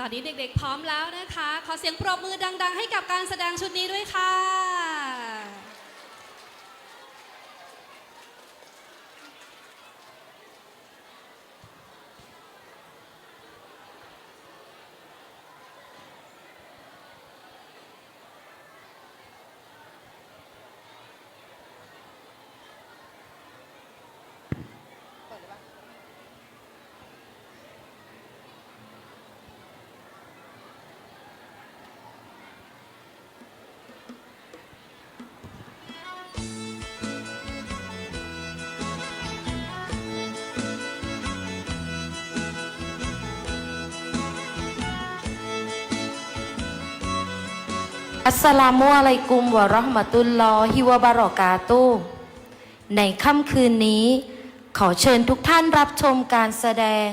ตอนนี้เด็กๆพร้อมแล้วนะคะ ขอเสียงปรบมือดัง ๆ ให้กับการแสดงชุดนี้ด้วยค่ะ อัสสลามุอะลัยกุมวะราะห์มะตุลลอฮิวะบารอกาตุในค่ำคืนนี้ ขอเชิญทุกท่านรับชมการแสดง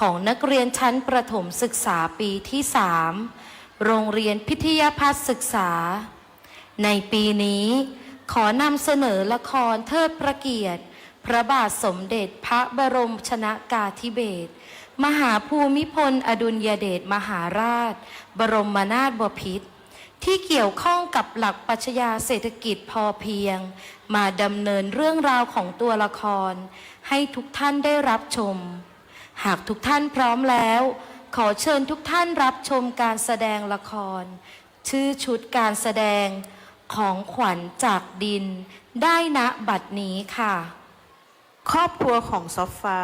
ของนักเรียนชั้นประถมศึกษาปีที่3โรงเรียนพิทยาพัฒศึกษา ในปีนี้ ขอนำเสนอละครเทิดพระเกียรติ พระบาทสมเด็จพระบรมชนากาธิเบศรมหาภูมิพล อดุลยเดชมหาราช บรมนาถบพิตร ที่เกี่ยวข้องกับหลักปรัชญาเศรษฐกิจพอเพียง มาดำเนินเรื่องราวของตัวละคร ให้ทุกท่านได้รับชม หากทุกท่านพร้อมแล้ว ขอเชิญทุกท่านรับชมการแสดงละคร ชื่อชุดการแสดงของขวัญจากดิน ได้ณบัดนี้ค่ะ ครอบครัวของซอฟฟา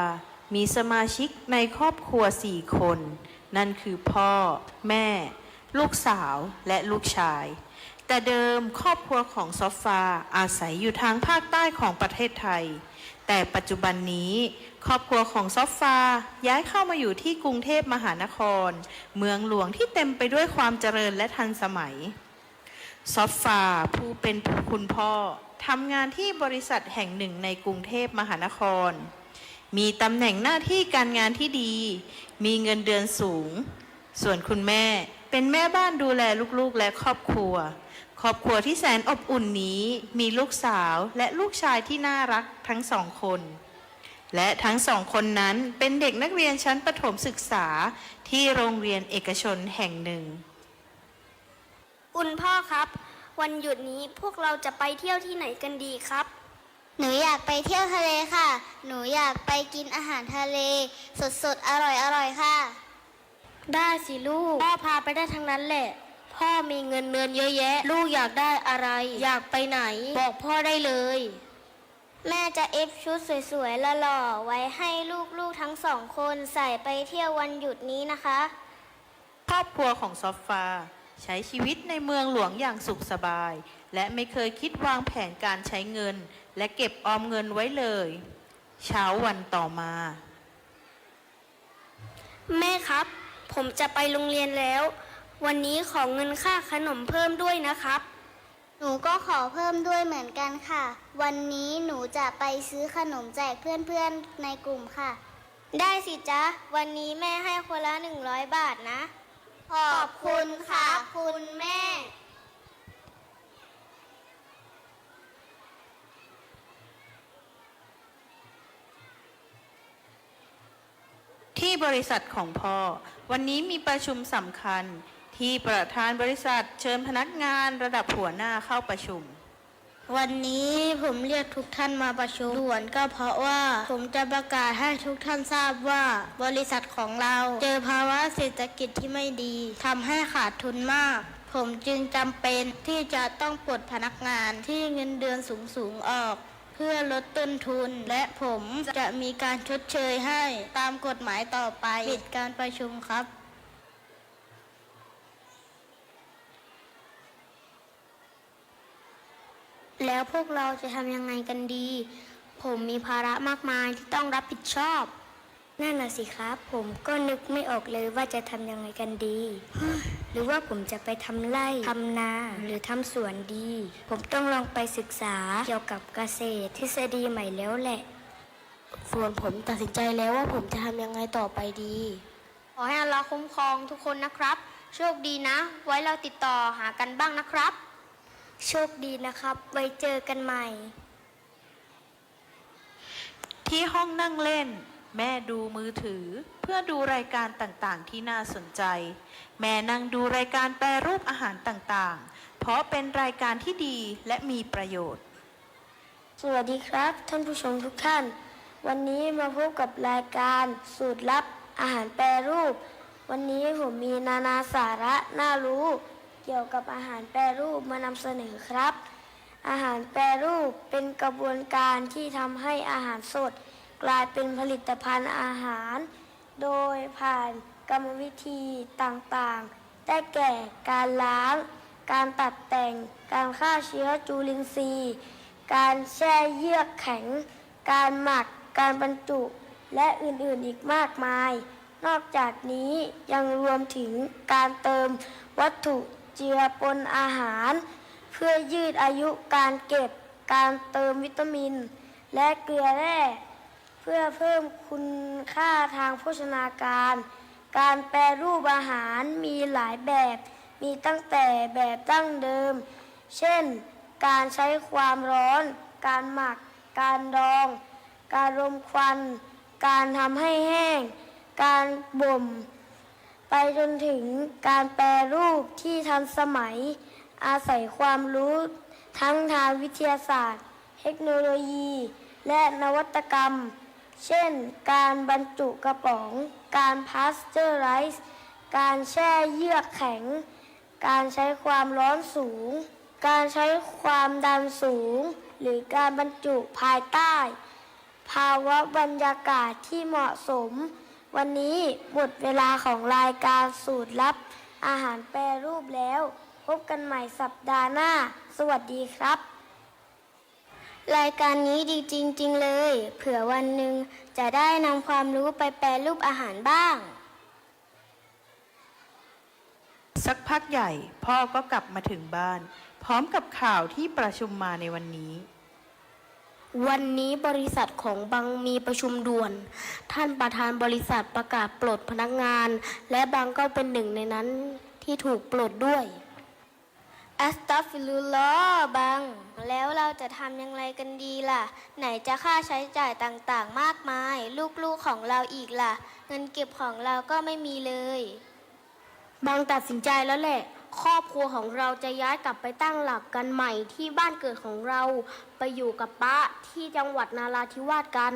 มีสมาชิกในครอบครัวสี่คน นั่นคือพ่อ แม่ ลูกสาวและลูกชาย แต่เดิมครอบครัวของซอฟฟาอาศัยอยู่ทางภาคใต้ของประเทศไทย แต่ปัจจุบันนี้ครอบครัวของซอฟฟาย้ายเข้ามาอยู่ที่กรุงเทพมหานคร เมืองหลวงที่เต็มไปด้วยความเจริญและทันสมัย ซอฟฟาผู้เป็นคุณพ่อทำงานที่บริษัทแห่งหนึ่งในกรุงเทพมหานคร มีตำแหน่งหน้าที่การงานที่ดี มีเงินเดือนสูง ส่วนคุณแม่ เป็นแม่บ้านดูแลลูกๆและครอบครัว ครอบครัวที่แสนอบอุ่นนี้มีลูกสาวและลูกชายที่น่ารักทั้งสองคน และทั้งสองคนนั้นเป็นเด็กนักเรียนชั้นประถมศึกษาที่โรงเรียนเอกชนแห่งหนึ่ง คุณพ่อครับ วันหยุดนี้พวกเราจะไปเที่ยวที่ไหนกันดีครับ หนูอยากไปเที่ยวทะเลค่ะ หนูอยากไปกินอาหารทะเล สดๆ อร่อยๆ ค่ะ ได้สิลูก พ่อพาไปได้ทั้งนั้นแหละ พ่อมีเงินเดือนเยอะแยะ ลูกอยากได้อะไร อยากไปไหน บอกพ่อได้เลย แม่จะเอฟชุดสวยๆหล่อๆไว้ให้ลูกๆทั้งสองคนใส่ไปเที่ยววันหยุดนี้นะคะ ครอบครัวของซอฟฟา ใช้ชีวิตในเมืองหลวงอย่างสุขสบาย และไม่เคยคิดวางแผนการใช้เงิน และเก็บออมเงินไว้เลย เช้าวันต่อมา แม่ครับ ผมจะไปโรงเรียนแล้ว วันนี้ขอเงินค่าขนมเพิ่มด้วยนะครับ หนูก็ขอเพิ่มด้วยเหมือนกันค่ะ วันนี้หนูจะไปซื้อขนมแจกเพื่อนๆในกลุ่มค่ะ ได้สิจ๊ะ วันนี้แม่ให้คนละ100 บาทนะ ขอบคุณค่ะ คุณแม่ ที่บริษัทของพ่อ วันนี้มีประชุมสำคัญที่ประธานบริษัทเชิญพนักงานระดับหัวหน้าเข้าประชุม วันนี้ผมเรียกทุกท่านมาประชุมด่วนก็เพราะว่าผมจะประกาศให้ทุกท่านทราบว่าบริษัทของเราเจอภาวะเศรษฐกิจที่ไม่ดีทำให้ขาดทุนมาก ผมจึงจำเป็นที่จะต้องปลดพนักงานที่เงินเดือนสูงๆออก พื่อลดต้นทุน และผมจะมีการชดเชยให้ตามกฎหมายต่อไปปิดการประชุมครับแล้วพวกเราจะทำยังไงกันดี ผมมีภาระมากมายที่ต้องรับผิดชอบ นั่นน่ะสิครับ ผมก็นึกไม่ออกเลยว่าจะทำยังไงกันดี หรือว่าผมจะไปทำไร่ทำนาหรือทำสวนดี ผมต้องลองไปศึกษาเกี่ยวกับเกษตรทฤษฎีใหม่แล้วแหละ ส่วนผมตัดสินใจแล้วว่าผมจะทำยังไงต่อไปดี ขอให้อัลลอฮ์คุ้มครองทุกคนนะครับ โชคดีนะ ไว้เราติดต่อหากันบ้างนะครับ โชคดีนะครับ ไว้เจอกันใหม่ ที่ห้องนั่งเล่น แม่ดูมือถือเพื่อดูรายการต่างๆ ที่น่าสนใจ แม่นั่งดูรายการแปรรูปอาหารต่างๆ เพราะเป็นรายการที่ดีและมีประโยชน์ สวัสดีครับ ท่านผู้ชมทุกท่าน วันนี้มาพบกับรายการสูตรลับอาหารแปรรูป วันนี้ผมมีนานาสาระน่ารู้ เกี่ยวกับอาหารแปรรูปมานำเสนอครับ อาหารแปรรูปเป็นกระบวนการที่ทำให้อาหารสด กลายเป็นผลิตภัณฑ์อาหาร โดยผ่านกรรมวิธีต่างๆ ได้แก่การล้าง การตัดแต่ง การฆ่าเชื้อจุลินทรีย์ การแช่เยือกแข็ง การหมัก การบรรจุ และอื่นๆอีกมากมาย นอกจากนี้ยังรวมถึงการเติมวัตถุเจือปนอาหาร เพื่อยืดอายุการเก็บ การเติมวิตามิน และเกลือแร่ เพื่อเพิ่มคุณค่าทางโภชนาการ การแปรรูปอาหารมีหลายแบบ มีตั้งแต่แบบดั้งเดิม เช่น การใช้ความร้อน การหมัก การดอง การรมควัน การทำให้แห้ง การบ่ม ไปจนถึงการแปรรูปที่ทันสมัย อาศัยความรู้ทั้งทางวิทยาศาสตร์ เทคโนโลยี และนวัตกรรม เช่น การบรรจุกระป๋อง การพาสเจอร์ไรส์การแช่เยือกแข็ง การใช้ความร้อนสูง การใช้ความดันสูง หรือการบรรจุภายใต้ ภาวะบรรยากาศที่เหมาะสม วันนี้หมดเวลาของรายการสูตรลับ อาหารแปรรูปแล้ว พบกันใหม่สัปดาห์หน้า สวัสดีครับ รายการนี้ดีจริง ๆ เลย เผื่อวันหนึ่งจะได้นำความรู้ไปแปรรูปอาหารบ้าง สักพักใหญ่พ่อก็กลับมาถึงบ้าน พร้อมกับข่าวที่ประชุมมาในวันนี้ วันนี้บริษัทของบังมีประชุมด่วน ท่านประธานบริษัทประกาศปลดพนักงาน และบังก็เป็นหนึ่งในนั้นที่ถูกปลดด้วย อัสตัฟิลุลลอบัง แล้วเราจะทำยังไงกันดีล่ะ ไหนจะค่าใช้จ่ายต่างๆมากมาย ลูกๆของเราอีกล่ะ เงินเก็บของเราก็ไม่มีเลยบางตัดสินใจแล้วแหละ ครอบครัวของเราจะย้ายกลับไปตั้งหลักกันใหม่ที่บ้านเกิดของเรา ไปอยู่กับป้าที่จังหวัดนาราธิวาสกัน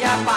อย่า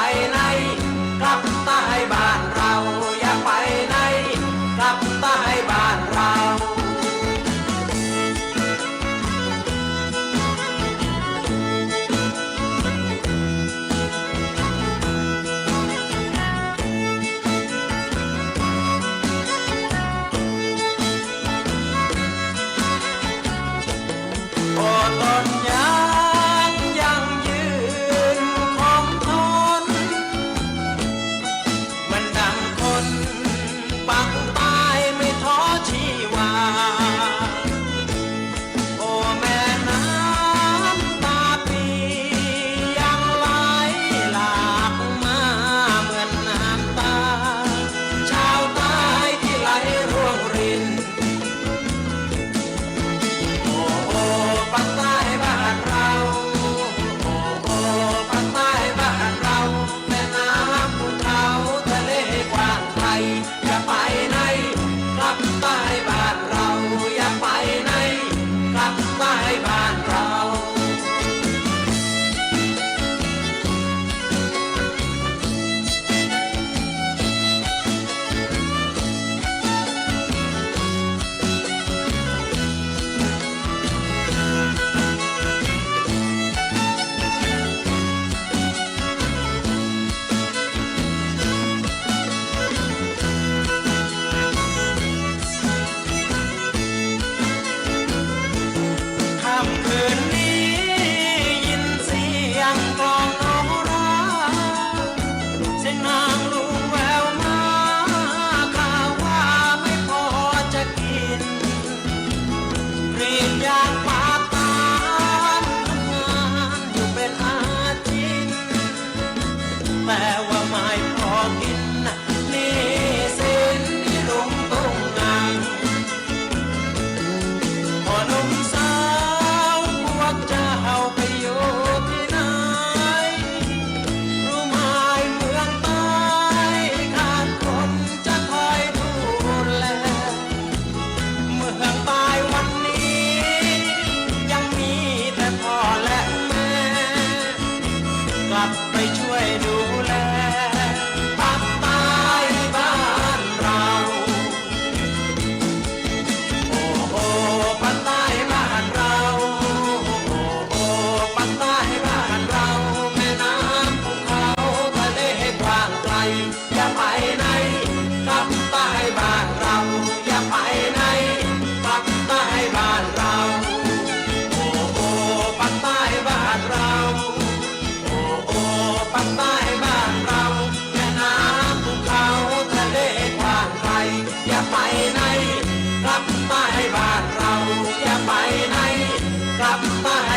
ก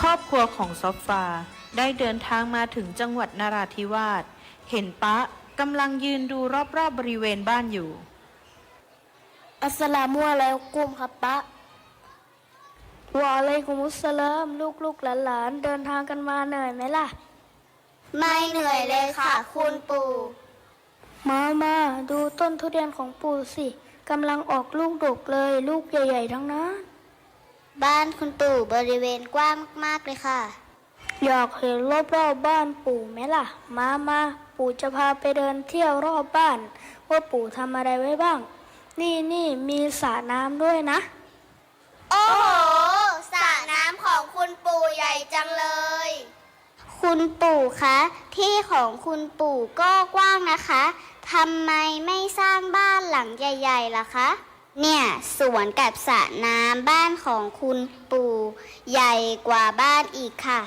ครอบครัวของซอฟฟาได้เดินทางมาถึงจังหวัดนราธิวาส เห็นปะกำลังยืนดูรอบๆบบริเวณบ้านอยู่ อัสสลามุอะลัยกุมครับปะวะอะลัยกุมุสสลามลูกลูกหลานหลานๆเดินทางกันมาเหนื่อยไหมล่ะ ไม่เหนื่อยเลยค่ะ คุณปู่ มามาดูต้นทุเรียนของปู่สิกำลังออกลูกดกเลย ลูกใหญ่ ๆ ทั้งนั้น บ้านคุณปู่บริเวณกว้างมากๆเลยค่ะ อยากเห็นรอบๆบบ้านปู่ไหมล่ะ มามาปู่จะพาไปเดินเที่ยวรอบบ้าน ว่าปู่ทำอะไรไว้บ้าง นี่นี่มีสระน้ำด้วยนะ โอ้โหสระน้ำของคุณปู่ใหญ่จังเลย คุณปู่คะที่ของคุณปู่ก็กว้างนะคะทำไมไม่สร้างบ้านหลังใหญ่ๆล่ะคะ เนี่ย สวนกับสระน้ำบ้านของคุณปู่ใหญ่กว่าบ้านอีกค่ะ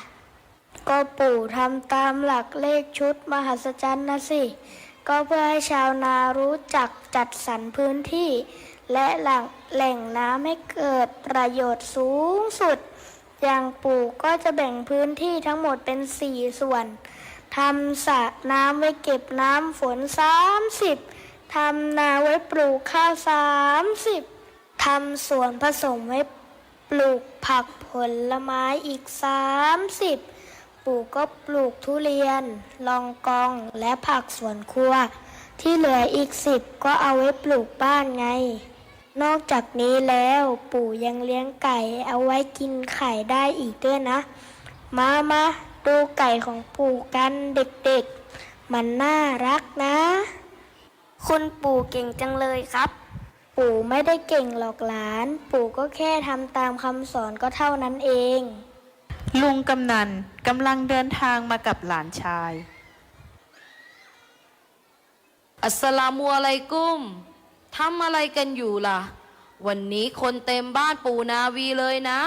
ก็ปู่ทำตามหลักเลขชุดมหัศจรรย์นะสิ ก็เพื่อให้ชาวนารู้จักจัดสรรพื้นที่ และหล่งแหล่งน้ำให้เกิดประโยชน์สูงสุด อย่างปู่ก็จะแบ่งพื้นที่ทั้งหมดเป็นสี่ส่วนทำสระน้ำไว้เก็บน้ำฝนสามสิบ ทำนาไว้ปลูกข้าวสามสิบทำสวนผสมไว้ปลูกผักผลไม้อีกสามสิบปู่ก็ปลูกทุเรียน ลองกองและผักสวนครัว ที่เหลืออีกสิบก็เอาไว้ปลูกบ้านไง นอกจากนี้แล้วปู่ยังเลี้ยงไก่เอาไว้กินไข่ได้อีกด้วยนะ มามาดูไก่ของปู่กันเด็กๆ มันน่ารักนะ คุณปู่เก่งจังเลยครับ ปู่ไม่ได้เก่งหรอกหลาน ปู่ก็แค่ทำตามคำสอนก็เท่านั้นเอง ลุงกำนันกำลังเดินทางมากับหลานชาย อัสสลามุอะลัยกุมทำอะไรกันอยู่ล่ะ วันนี้คนเต็มบ้านปูนาวีเลยนะ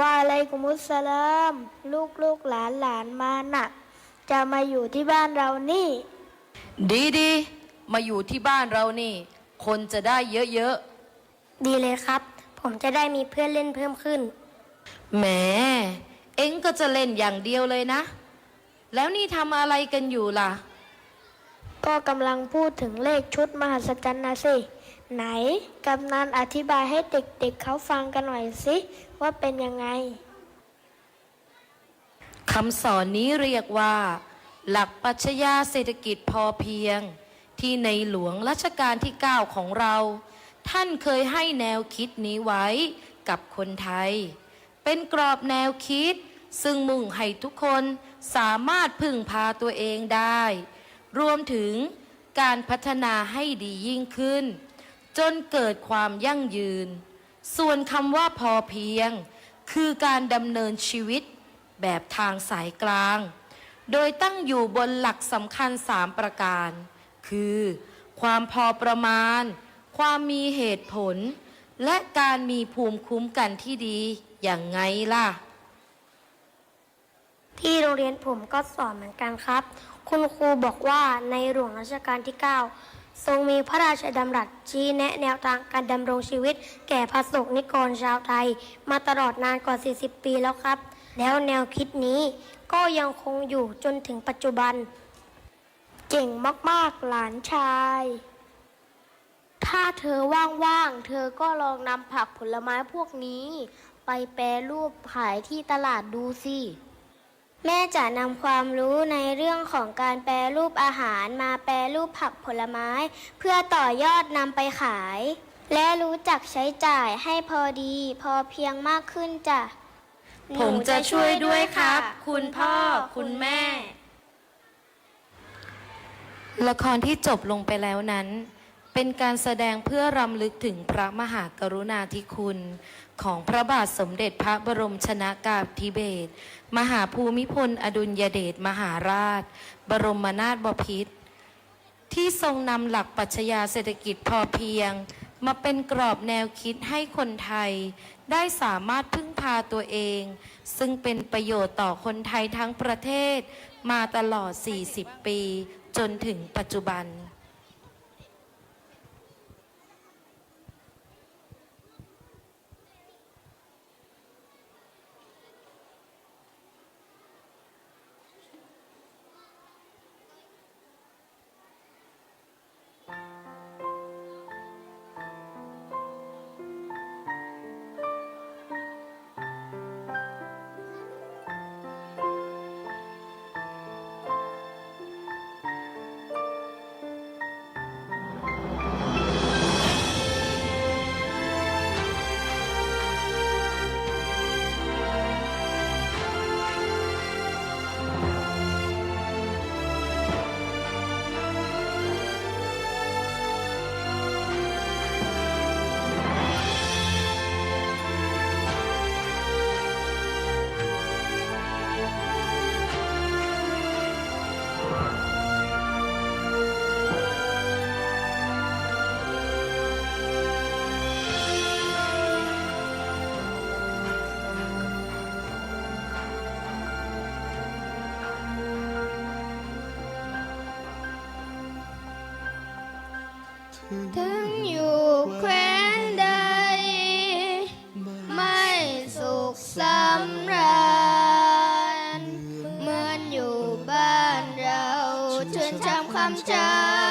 ว่าอะไรกุมุสสลามลูกลูกหลานหลานมาน่ะจะมาอยู่ที่บ้านเรานี่ ดีดีๆ มาอยู่ที่บ้านเรานี่ คนจะได้เยอะดีเลยครับ ผมจะได้มีเพื่อนเล่นเพิ่มขึ้น ๆแหมเอ็งก็จะเล่นอย่างเดียวเลยนะ แล้วนี่ทำอะไรกันอยู่ล่ะ ก็กำลังพูดถึงเลขชุดมหัศจรรย์นะสิ ไหนกำนันอธิบายให้เด็กๆเเขาฟังกันหน่อยสิว่าเป็นยังไง คำสอนนี้เรียกว่า หลักปรัชญาเศรษฐกิจพอเพียง ที่ในหลวงรัชกาลที่ 9 ของเรา ท่านเคยให้แนวคิดนี้ไว้กับคนไทย เป็นกรอบแนวคิด ซึ่งมุ่งให้ทุกคนสามารถพึ่งพาตัวเองได้ รวมถึงการพัฒนาให้ดียิ่งขึ้น จนเกิดความยั่งยืน ส่วนคำว่าพอเพียง คือการดำเนินชีวิตแบบทางสายกลาง โดยตั้งอยู่บนหลักสำคัญสามประการ คือ ความพอประมาณ ความมีเหตุผล และการมีภูมิคุ้มกันที่ดีอย่างไงล่ะ ที่โรงเรียนผมก็สอนเหมือนกันครับ คุณครูบอกว่าในหลวงรัชกาลที่ 9 ทรงมีพระราชดำรัสชี้แนะแนวทางการดำรงชีวิต แก่พระสงฆ์นิกรชาวไทย มาตลอดนานกว่า 40 ปีแล้วครับ แล้วแนวคิดนี้ก็ยังคงอยู่จนถึงปัจจุบัน เก่งมากๆหลานชาย ถ้าเธอว่างๆ เธอก็ลองนำผักผลไม้พวกนี้ ไปแปรรูปขายที่ตลาดดูสิ แม่จะนำความรู้ในเรื่องของการแปรรูปอาหารมาแปรรูปผักผลไม้ เพื่อต่อยอดนำไปขาย และรู้จักใช้จ่ายให้พอดี พอเพียงมากขึ้นจ้ะผมจะช่วยด้วยครับ คุณพ่อคุณแม่ ละครที่จบลงไปแล้วนั้น เป็นการแสดงเพื่อรำลึกถึงพระมหากรุณาธิคุณ ของพระบาทสมเด็จพระบรมชนากาธิเบศรมหาภูมิพลอดุลยเดชมหาราช บรมนาถบพิตรที่ทรงนำหลักปรัชญาเศรษฐกิจพอเพียง มาเป็นกรอบแนวคิดให้คนไทย ได้สามารถพึ่งพาตัวเอง ซึ่งเป็นประโยชน์ต่อคนไทยทั้งประเทศ มาตลอด 40 ปี จนถึงปัจจุบัน ถึงอยู่แคว้นใด ไม่สุขสำราญเหมือนอยู่บ้านเราชื่นชมคำเจ้า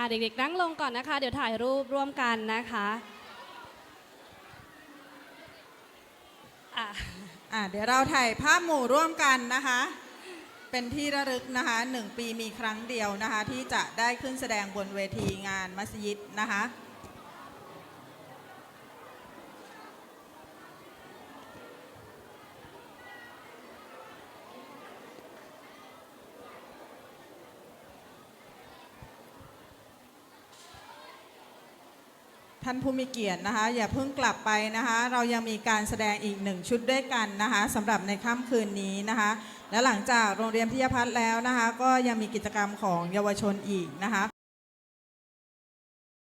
อะเด็กๆ นั่งลงก่อนนะคะ เดี๋ยวถ่ายรูปร่วมกันนะคะอะอะเดี๋ยวเราถ่ายภาพหมู่ร่วมกันนะคะ เป็นที่ระลึกนะคะหนึ่งปีมีครั้งเดียวนะคะ ที่จะได้ขึ้นแสดงบนเวทีงานมัสยิดนะคะ ท่านผู้มีเกียรตินะคะ อย่าเพิ่งกลับไปนะคะ เรายังมีการแสดงอีกหนึ่งชุดด้วยกันนะคะสำหรับในค่ำคืนนี้นะคะ และหลังจากโรงเรียนพิยพัฒน์แล้วนะคะ ก็ยังมีกิจกรรมของเยาวชนอีกนะคะ